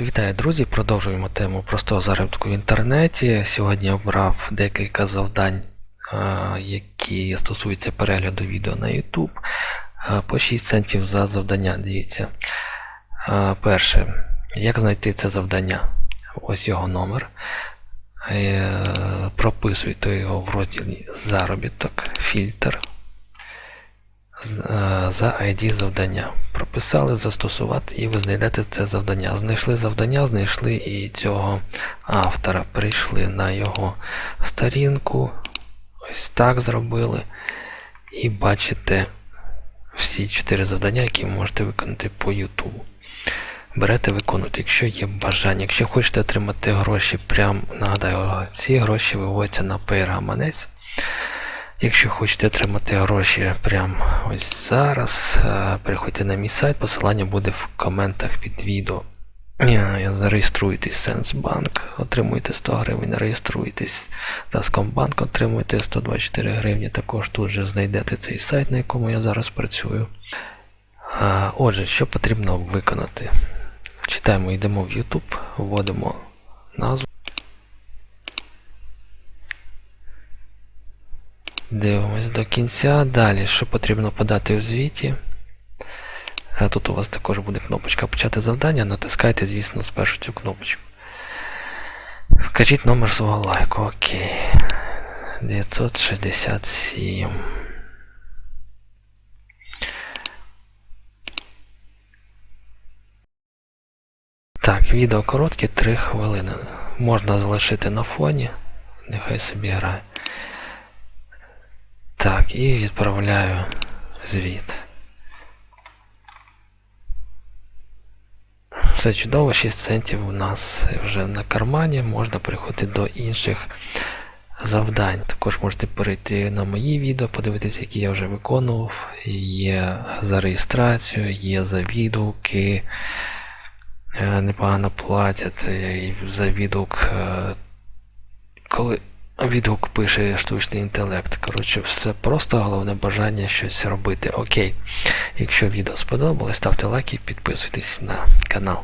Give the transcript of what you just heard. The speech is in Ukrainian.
Вітаю, друзі! Продовжуємо тему простого заробітку в інтернеті. Сьогодні обрав декілька завдань, які стосуються перегляду відео на YouTube. По 6 центів за завдання. Дивіться. Перше, як знайти це завдання? Ось його номер. Прописуйте його в розділі заробіток, фільтр за ID завдання. Прописали застосувати і ви знайдете це завдання. Знайшли завдання, знайшли і цього автора. Прийшли на його сторінку. Ось так зробили. І бачите всі чотири завдання, які ви можете виконати по YouTube. Берете, виконуйте, якщо є бажання. Якщо хочете отримати гроші, прям нагадаю, ці гроші виводяться на Payer-гаманець. Якщо хочете отримати гроші прямо ось зараз, е, переходьте на мій сайт, посилання буде в коментах під відео. Е, Зареєструйтесь Сенсбанк, отримуєте 100 гривень, реєструйтесь Таскомбанк, отримуєте 124 гривні. Також тут же знайдете цей сайт, на якому я зараз працюю. Е, Отже, що потрібно виконати? Читаємо, йдемо в YouTube, вводимо назву. Дивимось до кінця. Далі, що потрібно подати у звіті. Тут у вас також буде кнопочка Почати завдання. Натискайте, звісно, спершу цю кнопочку. Вкажіть номер свого лайку. Окей. 967. Так, відео коротке 3 хвилини. Можна залишити на фоні. Нехай собі грає. Так, і відправляю звіт. Все чудово, 6 центів у нас вже на кармані, можна переходити до інших завдань. Також можете перейти на мої відео, подивитися, які я вже виконував. Є за реєстрацію, є за відгуки. Е, Непогано платять е, за відгук. е, Коли відгук пише штучний інтелект. Коротше, все просто, головне бажання щось робити. Окей. Якщо відео сподобалось, ставте лайки, підписуйтесь на канал.